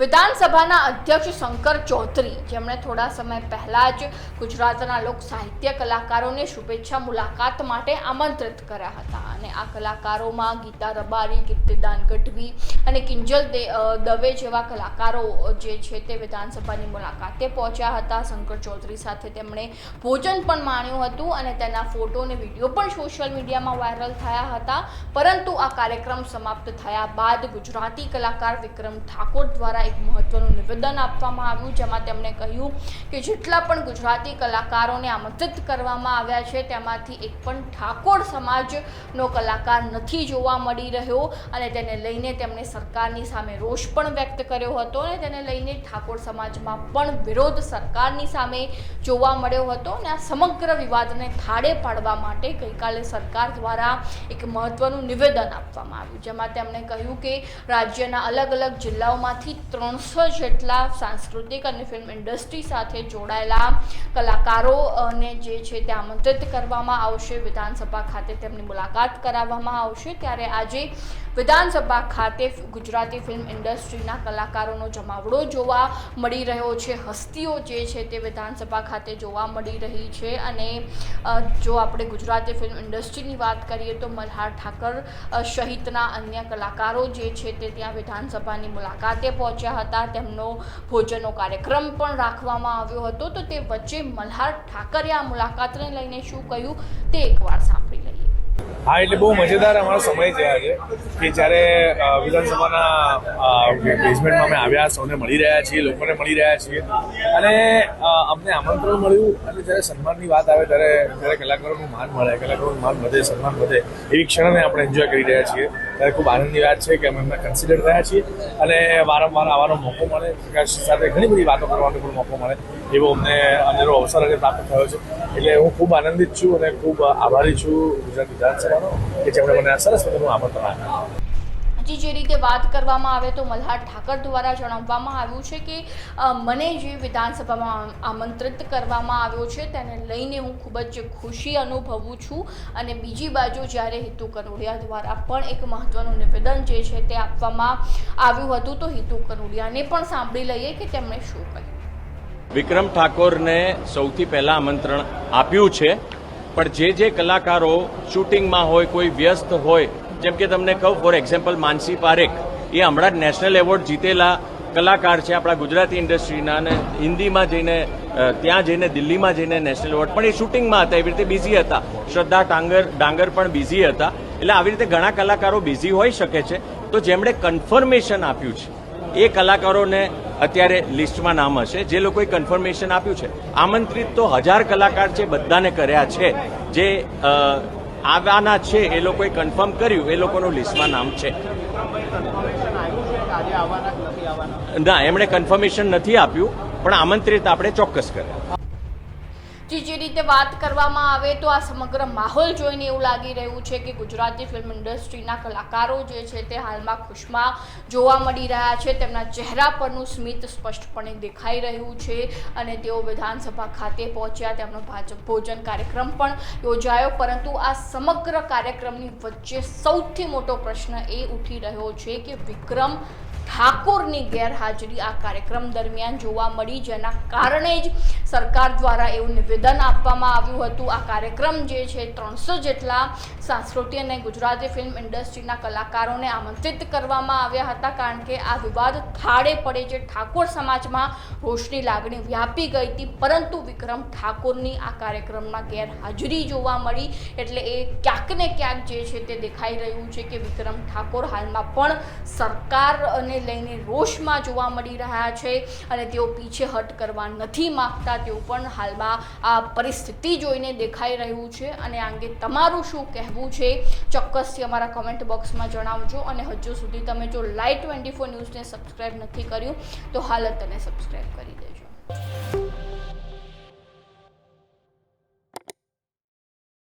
વિધાનસભાના અધ્યક્ષ શંકર ચૌધરી. જેમણે થોડા સમય પહેલા જ ગુજરાતના લોક સાહિત્ય કલાકારોને શુભેચ્છા મુલાકાત માટે આમંત્રિત કર્યા હતા. અને આ કલાકારોમાં ગીતા રબારી, કીર્તિદાન ગઢવી અને કિંજલ દવે જેવા કલાકારો જે છે તે વિધાનસભાની મુલાકાતે પહોંચ્યા હતા. શંકર ચૌધરી સાથે તેમણે ભોજન પણ માણ્યું હતું અને તેના ફોટો અને વીડિયો પણ સોશિયલ મીડિયામાં વાયરલ થયા હતા. પરંતુ આ કાર્યક્રમ સમાપ્ત થયા બાદ ગુજરાતી કલાકાર વિક્રમ ઠાકોર દ્વારા એક મહત્વનું નિવેદન આપવામાં આવ્યું, જેમાં તેમણે કહ્યું કે જેટલા પણ ગુજરાતી કલાકારોને આમંત્રિત કરવામાં આવ્યા છે, તેમાંથી એક પણ ઠાકોર સમાજનો કલાકાર નથી જોવા મળી રહ્યો અને તેને લઈને તેમણે સરકારની સામે રોષ પણ વ્યક્ત કર્યો હતો અને તેને લઈને ઠાકોર સમાજમાં પણ વિરોધ સરકારની સામે જોવા મળ્યો હતો અને આ સમગ્ર વિવાદને થાળે પાડવા માટે ગઈકાલે સરકાર દ્વારા એક મહત્વનું નિવેદન આપવામાં આવ્યું, જેમાં તેમણે કહ્યું કે રાજ્યના અલગ અલગ જિલ્લાઓમાંથી ત્રણસો જેટલા સાંસ્કૃતિક અને ફિલ્મ ઇન્ડસ્ટ્રી સાથે જોડાયેલા કલાકારોને જે છે તે આમંત્રિત કરવામાં આવશે. વિધાનસભા ખાતે તેમની મુલાકાત કરાવવામાં આવશે. ત્યારે આજે વિધાનસભા ખાતે ગુજરાતી ફિલ્મ ઇન્ડસ્ટ્રીના કલાકારોનો જમાવડો જોવા મળી રહ્યો છે. હસ્તીઓ જે છે તે વિધાનસભા ખાતે જોવા મળી રહી છે. અને જો આપણે ગુજરાતી ફિલ્મ ઇન્ડસ્ટ્રીની વાત કરીએ તો મલ્હાર ઠાકર સહિતના અન્ય કલાકારો જે છે તે ત્યાં વિધાનસભાની મુલાકાતે પહોંચ્યા હતા, તેમનો ભોજનનો કાર્યક્રમ પણ રાખવામાં આવ્યો હતો. તો તે વચ્ચે મલ્હાર ઠાકરે આ મુલાકાતને લઈને શું કહ્યું તે એકવાર સાંભળી લઈએ. હા, એટલે બહુ મજેદાર અમારો સમય છે આજે કે જ્યારે વિધાનસભાના બેઝમેન્ટમાં અમે આવ્યા, સૌને મળી રહ્યા છીએ, લોકોને મળી રહ્યા છીએ. અને અમને આમંત્રણ મળ્યું અને જ્યારે સન્માનની વાત આવે ત્યારે, જ્યારે કલાકારોનું માન મળે, કલાકારોનું માન વધે, સન્માન વધે, એવી ક્ષણને આપણે એન્જોય કરી રહ્યા છીએ. ત્યારે ખૂબ આનંદની વાત છે કે અમે એમને કન્સિડર થયા છીએ. અને વારંવાર આવવાનો મોકો મળે. પ્રકાશ સાથે ઘણી બધી વાતો કરવાનો પણ મોકો મળે. એવો અમને અનેરો અવસર આજે પ્રાપ્ત થયો છે. એટલે હું ખૂબ આનંદિત છું અને ખૂબ આભારી છું ગુજરાત વિધાનસભાનો કે જેમણે મને આ સરસ મજાનું આમંત્રણ આપ્યું. હજી જે રીતે વાત કરવામાં આવે તો મલ્હાર ઠાકર દ્વારા જણાવવામાં આવ્યું છે કે મને જે વિધાનસભામાં આમંત્રિત કરવામાં આવ્યો છે તેને લઈને હું ખૂબ જ ખુશી અનુભવું છું અને બીજી બાજુ જ્યારે હિતુ કનોડિયા દ્વારા પણ એક મહત્વનું નિવેદન જે છે તે આપવામાં આવ્યું હતું તો હિતુ કનોડિયાને પણ સાંભળી લઈએ કે તેમણે શું કહ્યું. વિક્રમ ઠાકોરને સૌથી પહેલા આમંત્રણ આપ્યું છે, પણ જે જે કલાકારો શૂટિંગમાં હોય, કોઈ વ્યસ્ત હોય જેમ કે તમને કહું ફોર એક્ઝામ્પલ માનસી પારેખ, એ હમણાં નેશનલ એવોર્ડ જીતેલા કલાકાર છે આપણા ગુજરાતી ઇન્ડસ્ટ્રીના અને હિન્દીમાં જઈને ત્યાં જઈને, દિલ્હીમાં જઈને નેશનલ એવોર્ડ પણ એ શૂટિંગમાં હતા, એવી રીતે બિઝી હતા. શ્રદ્ધા ડાંગર ડાંગર પણ બિઝી હતા. એટલે આવી રીતે ઘણા કલાકારો બિઝી હોઈ શકે છે. તો જેમણે કન્ફર્મેશન આપ્યું છે, એ કલાકારોને અત્યારે લિસ્ટમાં નામ હશે. જે લોકોએ કન્ફર્મેશન આપ્યું છે, આમંત્રિત તો હજાર કલાકાર છે, બધાને કર્યા છે. જે આવવાના છે એ લોકોએ કન્ફર્મ કર્યું એ લોકોનું લિસ્ટમાં નામ છે. ના એમણે કન્ફર્મેશન નથી આપ્યું પણ આમંત્રિત આપણે ચોક્કસ કર્યા. જે જે રીતે વાત કરવામાં આવે તો આ સમગ્ર માહોલ જોઈને એવું લાગી રહ્યું છે કે ગુજરાતી ફિલ્મ ઇન્ડસ્ટ્રીના કલાકારો જે છે તે હાલમાં ખુશમાં જોવા મળી રહ્યા છે. તેમના ચહેરા પરનું સ્મિત સ્પષ્ટપણે દેખાઈ રહ્યું છે અને તેઓ વિધાનસભા ખાતે પહોંચ્યા. તેમનો ભાજપ ભોજન કાર્યક્રમ પણ યોજાયો. પરંતુ આ સમગ્ર કાર્યક્રમની વચ્ચે સૌથી મોટો પ્રશ્ન એ ઉઠી રહ્યો છે કે વિક્રમ ઠાકોરની ગેરહાજરી આ કાર્યક્રમ દરમિયાન જોવા મળી, જેના કારણે જ સરકાર દ્વારા એવું નિવેદન આપવામાં આવ્યું હતું. આ કાર્યક્રમ જે છે, ત્રણસો જેટલા સાંસ્કૃતિક અને ગુજરાતી ફિલ્મ ઇન્ડસ્ટ્રીના કલાકારોને આમંત્રિત કરવામાં આવ્યા હતા, કારણ કે આ વિવાદ થાળે પડે જે ઠાકોર સમાજમાં રોષની લાગણી વ્યાપી ગઈ હતી, પરંતુ વિક્રમ ઠાકોરની આ કાર્યક્રમમાં ગેરહાજરી જોવા મળી, એટલે એ ક્યાંક ને ક્યાંક જે છે તે દેખાઈ રહ્યું છે કે વિક્રમ ઠાકોર હાલમાં પણ લઈને રોષમાં જોવા મળી રહ્યા છે અને તેઓ પીછેહટ કરવા નથી માંગતા. તેવું પણ હાલમાં આ પરિસ્થિતિ જોઈને દેખાઈ રહ્યું છે અને આ અંગે તમારું શું કહેવું છે? ચોક્કસથી અમારા કમેન્ટ બોક્સમાં જણાવજો અને હજુ સુધી તમે જો લાઈવ ટ્વેન્ટી ફોર ન્યૂઝને સબસ્ક્રાઈબ નથી કર્યું, તો હાલ જ તેને સબસ્ક્રાઈબ કરી દેજો.